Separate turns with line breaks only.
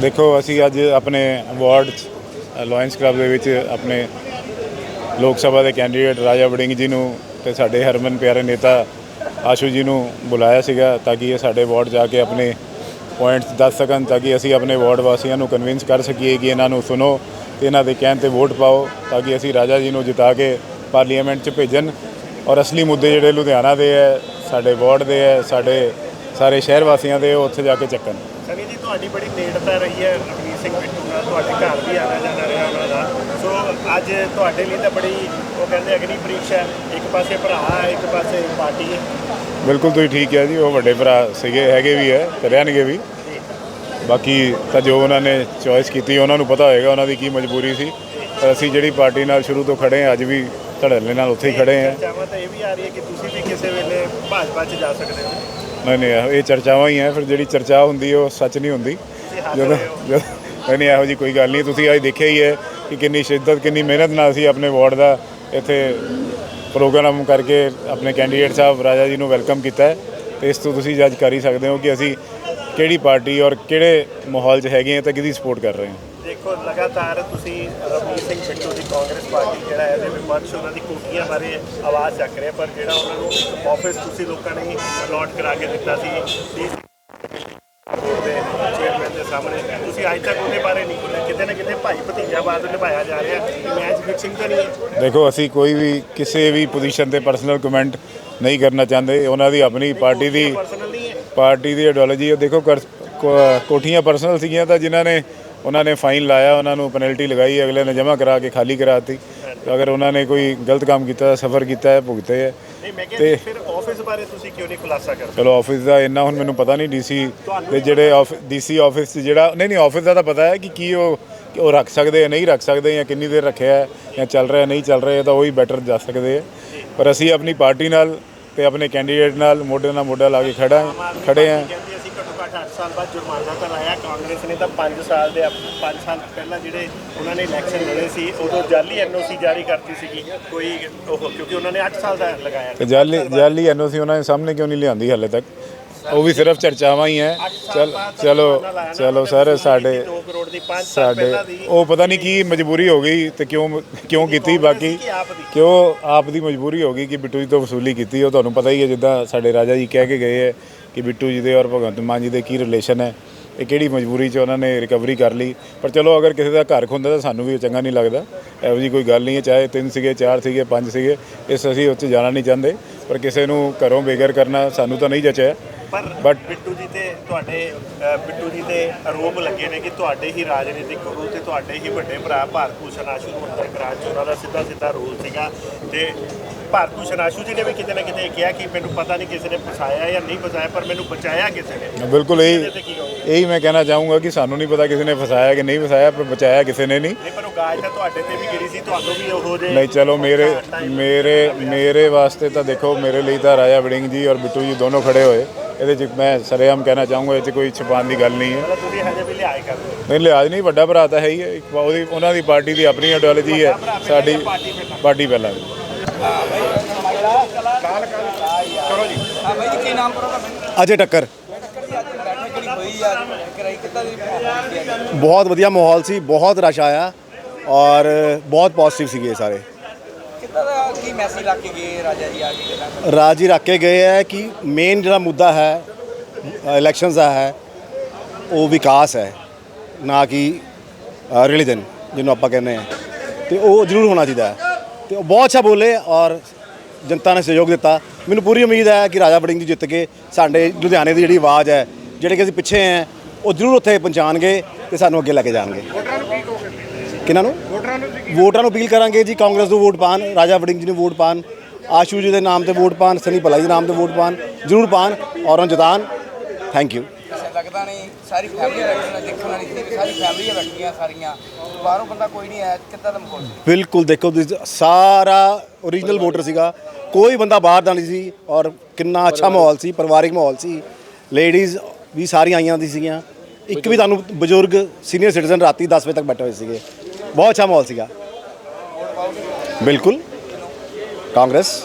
ਦੇਖੋ, ਅਸੀਂ ਅੱਜ ਆਪਣੇ ਵਾਰਡ ਲਾਇਨਸ ਕਲੱਬ ਦੇ ਵਿੱਚ ਆਪਣੇ ਲੋਕ ਸਭਾ ਦੇ ਕੈਂਡੀਡੇਟ ਰਾਜਾ ਵੜਿੰਗ ਜੀ ਨੂੰ ਤੇ ਸਾਡੇ ਹਰਮਨ ਪਿਆਰੇ ਨੇਤਾ ਆਸ਼ੂ ਜੀ ਨੂੰ ਬੁਲਾਇਆ ਸੀਗਾ ਤਾਂ ਕਿ ਇਹ ਸਾਡੇ ਵਾਰਡ ਜਾ ਕੇ ਆਪਣੇ ਪੁਆਇੰਟਸ ਦੱਸ ਸਕਣ ਤਾਂ ਕਿ ਅਸੀਂ ਆਪਣੇ ਵਾਰਡ ਵਾਸੀਆਂ ਨੂੰ ਕਨਵਿੰਸ ਕਰ ਸਕੀਏ ਕਿ ਇਹਨਾਂ ਨੂੰ ਸੁਣੋ ਤੇ ਇਹਨਾਂ ਦੇ ਕਹਿਣ ਤੇ ਵੋਟ ਪਾਓ ਤਾਂ ਕਿ ਅਸੀਂ ਰਾਜਾ ਜੀ ਨੂੰ ਜਿਤਾ ਕੇ ਪਾਰਲੀਮੈਂਟ 'ਚ ਭੇਜਣ। ਔਰ ਅਸਲੀ ਮੁੱਦੇ ਜਿਹੜੇ ਲੁਧਿਆਣਾ ਦੇ ਹੈ, ਸਾਡੇ ਵਾਰਡ ਦੇ ਹੈ, ਸਾਡੇ ਸਾਰੇ ਸ਼ਹਿਰ ਵਾਸੀਆਂ ਦੇ ਉਹ ਉੱਥੇ ਜਾ ਕੇ ਚੱਕਣ।
ਸਨੀ ਜੀ ਤੁਹਾਡੀ ਬੜੀ ਨੇੜਤਾ ਰਹੀ ਹੈ ਰਵਨੀਤ ਸਿੰਘ ਬਿੱਟੂ ਨਾਲ ਤੁਹਾਡੇ ਘਰ ਵੀ ਆਣਾ ਜਾਣਾ ਰਿਹਾ ਉਹਨਾਂ ਦਾ। ਸੋ ਅੱਜ ਤੁਹਾਡੇ ਲਈ ਤਾਂ ਬੜੀ ਉਹ ਕਹਿੰਦੇ ਅਗਨੀ ਪ੍ਰੀਖਿਆ। ਇੱਕ ਪਾਸੇ ਭਰਾ ਹੈ ਇੱਕ ਪਾਸੇ ਪਾਰਟੀ ਹੈ।
ਬਿਲਕੁਲ ਤੁਸੀਂ ਠੀਕ ਹੈ ਜੀ ਉਹ ਵੱਡੇ ਭਰਾ ਸੀਗੇ ਹੈਗੇ ਵੀ ਹੈ ਤੇ ਰਹਿਣਗੇ ਵੀ। ਬਾਕੀ ਤਾਂ ਜੋ ਉਹਨਾਂ ਨੇ ਚੋਇਸ ਕੀਤੀ ਉਹਨਾਂ ਨੂੰ ਪਤਾ ਹੋਏਗਾ ਉਹਨਾਂ ਦੀ ਕੀ ਮਜਬੂਰੀ ਸੀ। ਪਰ ਅਸੀਂ ਜਿਹੜੀ ਪਾਰਟੀ ਨਾਲ ਸ਼ੁਰੂ ਤੋਂ ਖੜੇ ਹਾਂ ਅੱਜ ਵੀ ਧੜੱਲੇ ਨਾਲ ਉੱਥੇ ਹੀ ਖੜੇ ਹਾਂ।
ਤਾਂ ਇਹ ਵੀ ਆ ਰਹੀ ਹੈ ਕਿ ਤੁਸੀਂ ਵੀ ਕਿਸੇ ਵੇਲੇ ਭਾਜਪਾ 'ਚ ਜਾ ਸਕਦੇ ਹੋ।
ਨਹੀਂ ਨਹੀਂ ਇਹੋ- ਚਰਚਾਵਾਂ ਹੀ ਹੈ ਫਿਰ ਜਿਹੜੀ ਚਰਚਾ ਹੁੰਦੀ ਉਹ ਸੱਚ ਨਹੀਂ ਹੁੰਦੀ। ਜਦੋਂ ਜਦੋਂ ਨਹੀਂ ਨਹੀਂ ਇਹੋ ਜੀ ਕੋਈ ਗੱਲ ਨਹੀਂ ਤੁਸੀਂ ਅੱਜ ਦੇਖਿਆ ਹੀ ਹੈ ਕਿ ਕਿੰਨੀ ਸ਼ਿੱਦਤ ਕਿੰਨੀ ਮਿਹਨਤ ਨਾਲ ਅਸੀਂ ਆਪਣੇ ਵਾਰਡ ਦਾ ਇੱਥੇ ਪ੍ਰੋਗਰਾਮ ਕਰਕੇ ਆਪਣੇ ਕੈਂਡੀਡੇਟ ਸਾਹਿਬ ਰਾਜਾ ਜੀ ਨੂੰ ਵੈਲਕਮ ਕੀਤਾ ਹੈ। ਤੇ ਇਸ ਤੋਂ ਤੁਸੀਂ ਜੱਜ ਕਰ ਹੀ ਸਕਦੇ ਹੋ ਕਿ ਅਸੀਂ ਕਿਹੜੀ ਪਾਰਟੀ ਔਰ ਕਿਹੜੇ ਮਾਹੌਲ 'ਚ ਹੈਗੇ ਹਾਂ ਤਾਂ ਕਿਹਦੀ ਸਪੋਰਟ ਕਰ ਰਹੇ ਹਾਂ।
ਦੇਖੋ ਲਗਾਤਾਰ ਤੁਸੀਂ ਰਵਨੀਤ ਸਿੰਘ ਬਿੱਟੂ ਦੀ ਕਾਂਗਰਸ ਪਾਰਟੀ ਜਿਹੜਾ ਹੈ ਇਹਦੇ ਵਿਪਕਸ਼ ਉਹਨਾਂ ਦੀ ਕੋਠੀਆਂ ਬਾਰੇ ਆਵਾਜ਼ ਚੱਕ ਰਿਹਾ ਪਰ ਜਿਹੜਾ ਉਹਨਾਂ ਨੂੰ ਆਫਿਸ ਤੁਸੀਂ ਲੋਕਾਂ ਨੇ ਅਲਾਟ ਕਰਾ ਕੇ ਦਿੱਤਾ ਸੀ ਡੀ ਬੋਰਡ ਦੇ ਚੇਅਰਮੈਨ ਦੇ ਸਾਹਮਣੇ ਤੁਸੀਂ ਅੱਜ ਤੱਕ ਉਹਦੇ ਬਾਰੇ ਨਹੀਂ ਬੋਲੇ ਕਿਤੇ ਨਾ ਕਿਤੇ ਭਾਈ ਭਤੀਜਾਵਾਦ ਨਿਭਾਇਆ ਜਾ ਰਿਹਾ ਮੈਚ ਫਿਕਸਿੰਗ ਤਾਂ ਨਹੀਂ
ਦੇਖੋ ਅਸੀਂ ਕੋਈ ਵੀ ਕਿਸੇ ਵੀ ਪੋਜੀਸ਼ਨ ਤੇ ਪਰਸਨਲ ਕਮੈਂਟ ਨਹੀਂ ਕਰਨਾ ਚਾਹੁੰਦੇ। ਉਹਨਾਂ ਦੀ ਆਪਣੀ ਪਾਰਟੀ ਦੀ ਪਾਰਟੀ ਦੀ ਆਈਡੀਓਲੋਜੀ ਉਹ ਦੇਖੋ ਕੋਠੀਆਂ ਪਰਸਨਲ ਸੀਗੀਆਂ ਤਾਂ ਜਿਨ੍ਹਾਂ ਨੇ ਉਹਨਾਂ ਨੇ ਫਾਈਨ ਲਾਇਆ ਉਹਨਾਂ ਨੂੰ ਪੈਨਲਟੀ ਲਗਾਈ ਅਗਲੇ ਨੇ ਜਮ੍ਹਾਂ ਕਰਾ ਕੇ ਖਾਲੀ ਕਰਾਤੀ। ਅਗਰ ਉਹਨਾਂ ਨੇ ਕੋਈ ਗਲਤ ਕੰਮ ਕੀਤਾ ਸਫਰ ਕੀਤਾ ਹੈ ਭੁਗਤੇ ਹੈ
ਨਹੀਂ ਮੈਂ ਕਹਿੰਦਾ ਫਿਰ ਆਫਿਸ ਬਾਰੇ ਤੁਸੀਂ ਕਿਉਂ ਨਹੀਂ ਖੁਲਾਸਾ ਕਰਦੇ?
ਚਲੋ ਆਫਿਸ ਦਾ ਇੰਨਾ ਹੁਣ ਮੈਨੂੰ ਪਤਾ ਨਹੀਂ ਡੀਸੀ ਦੇ ਜਿਹੜੇ ਡੀਸੀ ਆਫਿਸ ਜਿਹੜਾ ਨਹੀਂ ਨਹੀਂ ਆਫਿਸ ਦਾ ਤਾਂ ਪਤਾ ਹੈ ਕਿ ਕੀ ਉਹ ਕਿ ਉਹ ਰੱਖ ਸਕਦੇ ਆ ਨਹੀਂ ਰੱਖ ਸਕਦੇ ਜਾਂ ਕਿੰਨੀ ਦੇਰ ਰੱਖਿਆ ਹੈ ਜਾਂ ਚੱਲ ਰਿਹਾ ਨਹੀਂ ਚੱਲ ਰਿਹਾ ਤਾਂ ਉਹੀ ਬੈਟਰ ਦੱਸ ਸਕਦੇ ਆ। ਪਰ ਅਸੀਂ ਆਪਣੀ ਪਾਰਟੀ ਨਾਲ ਤੇ ਆਪਣੇ ਕੈਂਡੀਡੇਟ ਨਾਲ ਮੋਢੇ ਨਾਲ ਮੋਢਾ ਲਾ ਕੇ ਖੜਾ ਖੜੇ ਆ
ਘੱਟ 8 ਸਾਲ ਬਾਅਦ ਜੁਰਮਾਨਾ ਤਾਂ ਲਾਇਆ ਕਾਂਗਰਸ ਨੇ ਤਾਂ 5 ਸਾਲ ਦੇ 5 ਸਾਲ ਪਹਿਲਾਂ ਜਿਹੜੇ ਉਹਨਾਂ ਨੇ ਇਲੈਕਸ਼ਨ ਲੜੇ ਸੀ ਉਦੋਂ ਜਾਲੀ ਐਨਓਸੀ ਜਾਰੀ ਕਰਤੀ ਸੀਗੀ। ਕੋਈ ਉਹ ਕਿਉਂਕਿ ਉਹਨਾਂ ਨੇ 8 ਸਾਲ ਦਾ ਲਗਾਇਆ।
ਜਾਲੀ ਜਾਲੀ ਐਨਓਸੀ ਉਹਨਾਂ ਦੇ ਸਾਹਮਣੇ ਕਿਉਂ ਨਹੀਂ ਲਿਆਂਦੀ ਹਾਲੇ ਤੱਕ? ਉਹ ਵੀ ਸਿਰਫ ਚਰਚਾਵਾਂ ਹੀ ਹੈ। ਚਲ ਚਲੋ ਚਲੋ ਸਰ ਸਾਡੇ
2 ਕਰੋੜ ਦੀ 5 ਸਾਲ
ਸਾਡੇ
ਪਹਿਲਾਂ ਦੀ।
ਉਹ ਪਤਾ ਨਹੀਂ ਕੀ ਮਜਬੂਰੀ ਹੋ ਗਈ ਤੇ ਕਿਉਂ ਕਿਉਂ ਕੀਤੀ ਬਾਕੀ ਕਿਉਂ ਆਪ ਦੀ ਮਜਬੂਰੀ ਹੋ ਗਈ ਕਿ ਬਿੱਟੂ ਜੀ ਤੋਂ ਵਸੂਲੀ ਕੀਤੀ ਉਹ ਤੁਹਾਨੂੰ ਪਤਾ ਹੀ ਹੈ ਜਿੱਦਾਂ ਸਾਡੇ ਰਾਜਾ ਜੀ ਕਹਿ ਕੇ ਗਏ ਹੈ ਕਿ ਬਿੱਟੂ ਜੀ ਦੇ ਔਰ ਭਗਵੰਤ ਮਾਨ ਜੀ ਦੇ ਕੀ ਰਿਲੇਸ਼ਨ ਹੈ ਇਹ ਕਿਹੜੀ ਮਜਬੂਰੀ 'ਚ ਉਹਨਾਂ ਨੇ ਰਿਕਵਰੀ ਕਰ ਲਈ? ਪਰ ਚਲੋ ਅਗਰ ਕਿਸੇ ਦਾ ਘਰ ਖੁੰਦਾ ਤਾਂ ਸਾਨੂੰ ਵੀ ਚੰਗਾ ਨਹੀਂ ਲੱਗਦਾ। ਇਹੋ ਜੀ ਕੋਈ ਗੱਲ ਨਹੀਂ ਹੈ ਚਾਹੇ ਤਿੰਨ ਸੀਗੇ ਚਾਰ ਸੀਗੇ ਪੰਜ ਸੀਗੇ ਇਸ ਅਸੀਂ ਉੱਥੇ ਜਾਣਾ ਨਹੀਂ ਚਾਹੁੰਦੇ। ਪਰ ਕਿਸੇ ਨੂੰ ਘਰੋਂ ਬੇਘਰ ਕਰਨਾ ਸਾਨੂੰ ਤਾਂ ਨਹੀਂ ਜਚਿਆ।
ਪਰ
But-
ਬਿੱਟੂ ਜੀ ਤੇ ਤੁਹਾਡੇ ਅ, ਬਿੱਟੂ ਜੀ ਤੇ ਆਰੋਪ ਲੱਗੇ ਨੇ ਕਿ ਤੁਹਾਡੇ ਹੀ ਰਾਜਨੀਤਿਕ ਗੁਰੂ ਤੇ ਤੁਹਾਡੇ ਹੀ ਵੱਡੇ ਭਰਾ ਭਾਰਤ ਭੂਸ਼ਣ ਆਸ਼ੂ ਨੂੰ ਅੰਦਰ ਕਰਾ ਚ ਉਹਨਾਂ ਦਾ ਸਿੱਧਾ ਸਿੱਧਾ ਰੋਲ ਸੀਗਾ। ਤੇ ਭਾਰਤ ਭੂਸ਼ਣ ਆਸ਼ੂ ਜੀ ਨੇ ਵੀ ਕਿਤੇ ਨਾ ਕਿਤੇ ਕਿਹਾ ਕਿ ਮੈਨੂੰ ਪਤਾ ਨਹੀਂ ਕਿਸੇ ਨੇ ਫਸਾਇਆ ਜਾਂ ਨਹੀਂ ਫਸਾਇਆ ਪਰ ਮੈਨੂੰ ਬਚਾਇਆ ਕਿਸੇ ਨੇ।
ਬਿਲਕੁਲ ਇਹ ਇਹੀ ਮੈਂ ਕਹਿਣਾ ਚਾਹੂੰਗਾ ਕਿ ਸਾਨੂੰ ਨਹੀਂ ਪਤਾ ਕਿਸੇ ਨੇ ਫਸਾਇਆ ਕਿ ਨਹੀਂ ਫਸਾਇਆ ਪਰ ਬਚਾਇਆ ਕਿਸੇ ਨੇ ਨਹੀਂ।
ਪਰ ਉਹ ਗਾਜ ਤਾਂ ਤੁਹਾਡੇ ਤੇ ਵੀ ਗਿਰੀ ਸੀ ਤੁਹਾਨੂੰ ਵੀ ਉਹੋ ਜੇ
ਨਹੀਂ ਚਲੋ ਮੇਰੇ ਮੇਰੇ ਮੇਰੇ ਵਾਸਤੇ ਤਾਂ ਦੇਖੋ ਮੇਰੇ ਲਈ ਤਾਂ ਰਾਜਾ ਵੜਿੰਗ ਜੀ ਔਰ ਬਿੱਟੂ ਜੀ ਦੋਨੋਂ ਖੜੇ ਹੋਏ। ਇਹਦੇ 'ਚ ਮੈਂ ਸਰੇਆਮ ਕਹਿਣਾ ਚਾਹੂੰਗਾ ਇਹ 'ਚ ਕੋਈ ਛੁਪਾਉਣ ਦੀ ਗੱਲ ਨਹੀਂ ਹੈ।
ਤੁਸੀਂ ਹਜੇ ਵੀ ਲਿਆਏ ਕਰਦੇ।
ਨਹੀਂ ਲਿਹਾਜ਼ ਨਹੀਂ ਵੱਡਾ ਭਰਾ ਤਾਂ ਹੈ ਹੀ ਉਹਦੀ ਉਹਨਾਂ ਦੀ ਪਾਰਟੀ ਦੀ ਆਪਣੀ ਆਈਡੀਓਲੋਜੀ ਹੈ। ਸਾਡੀ ਪਾਰਟੀ ਪਹਿਲਾਂ।
ਕਰੋ ਜੀ
ਹਾਂ ਬਾਈ ਜੀ ਕੀ ਨਾਮ ਕਰੋਗਾ
ਅਜੇ ਟੱਕਰ। ਬਹੁਤ ਵਧੀਆ ਮਾਹੌਲ ਸੀ, ਬਹੁਤ ਰਸ਼ ਆਇਆ ਔਰ ਬਹੁਤ ਪੋਜ਼ਿਟਿਵ ਸੀਗੇ ਸਾਰੇ।
ਕੀ ਮੈਸੇਜ ਲਾ ਕੇ ਗਏ ਰਾਜਾ ਜੀ ਆ ਕੇ
ਰਾਜੀ ਰੱਖ ਕੇ ਗਏ ਹੈ ਕਿ ਮੇਨ ਜਿਹੜਾ ਮੁੱਦਾ ਹੈ ਇਲੈਕਸ਼ਨਸ ਦਾ ਹੈ, ਉਹ ਵਿਕਾਸ ਹੈ, ਨਾ ਕਿ ਰਿਲੀਜਨ ਜਿਹਨੂੰ ਆਪਾਂ ਕਹਿੰਦੇ ਹਾਂ। ਤੇ ਉਹ ਜ਼ਰੂਰ ਹੋਣਾ ਚਾਹੀਦਾ ਹੈ। ਤੇ ਉਹ ਬਹੁਤ ਅੱਛਾ ਬੋਲੇ ਔਰ ਜਨਤਾ ਨੇ ਸਹਿਯੋਗ ਦਿੱਤਾ। ਮੈਨੂੰ ਪੂਰੀ ਉਮੀਦ ਹੈ ਕਿ ਰਾਜਾ ਵੜਿੰਗ ਜੀ ਜਿੱਤ ਕੇ ਸਾਡੇ ਲੁਧਿਆਣੇ ਦੀ ਜਿਹੜੀ ਆਵਾਜ਼ ਹੈ ਜਿਹੜੇ ਕਿ ਅਸੀਂ ਪਿੱਛੇ ਹੈ ਉਹ ਜ਼ਰੂਰ ਉੱਥੇ ਪਹੁੰਚਾਣਗੇ ਤੇ ਸਾਨੂੰ ਅੱਗੇ ਲੈ ਕੇ ਜਾਣਗੇ। ਕਿਹਨਾਂ ਨੂੰ? ਵੋਟਰਾਂ ਨੂੰ ਵੋਟਰਾਂ ਨੂੰ ਅਪੀਲ ਕਰਾਂਗੇ ਜੀ ਕਾਂਗਰਸ ਨੂੰ ਵੋਟ ਪਾਣ ਰਾਜਾ ਵੜਿੰਗ ਜੀ ਨੂੰ ਵੋਟ ਪਾਣ ਆਸ਼ੂ ਜੀ ਦੇ ਨਾਮ ਤੇ ਵੋਟ ਪਾਣ ਸਨੀ ਭਲਾਈ ਦੇ ਨਾਮ ਤੇ ਵੋਟ ਪਾਣ ਜ਼ਰੂਰ ਪਾਣ ਔਰ ਉਹਨਾਂ ਨੂੰ ਜਿਤਾਣ ਥੈਂਕ ਯੂ
ਲੱਗਦਾ ਨਹੀਂ ਸਾਰੀ ਫੈਮਿਲੀ ਬੈਠੀ ਨਾ ਦੇਖਣ ਵਾਲੀ ਸੀ ਸਾਰੀ ਫੈਮਿਲੀਆਂ ਬੈਠੀਆਂ ਸਾਰੀਆਂ। ਬਾਹਰੋਂ ਬੰਦਾ ਕੋਈ ਨਹੀਂ ਆਇਆ ਕਿੱਦਾਂ ਦਾ ਮਾਹੌਲ
ਬਿਲਕੁਲ ਦੇਖੋ ਤੁਸੀਂ ਸਾਰਾ ਓਰੀਜਨਲ ਵੋਟਰ ਸੀਗਾ। ਕੋਈ ਬੰਦਾ ਬਾਹਰ ਦਾ ਨਹੀਂ ਸੀ ਔਰ ਕਿੰਨਾ ਅੱਛਾ ਮਾਹੌਲ ਸੀ ਪਰਿਵਾਰਿਕ ਮਾਹੌਲ ਸੀ। ਲੇਡੀਜ਼ ਵੀ ਸਾਰੀਆਂ ਆਈਆਂ ਦੀ ਸੀਗੀਆਂ। ਇੱਕ ਵੀ ਤੁਹਾਨੂੰ ਬਜ਼ੁਰਗ ਸੀਨੀਅਰ ਸਿਟੀਜ਼ਨ ਰਾਤੀ 10 ਵਜੇ ਤੱਕ ਬੈਠੇ ਹੋਏ ਸੀਗੇ। ਬਹੁਤ ਅੱਛਾ ਮਾਹੌਲ ਸੀਗਾ। ਬਿਲਕੁਲ। ਕਾਂਗਰਸ।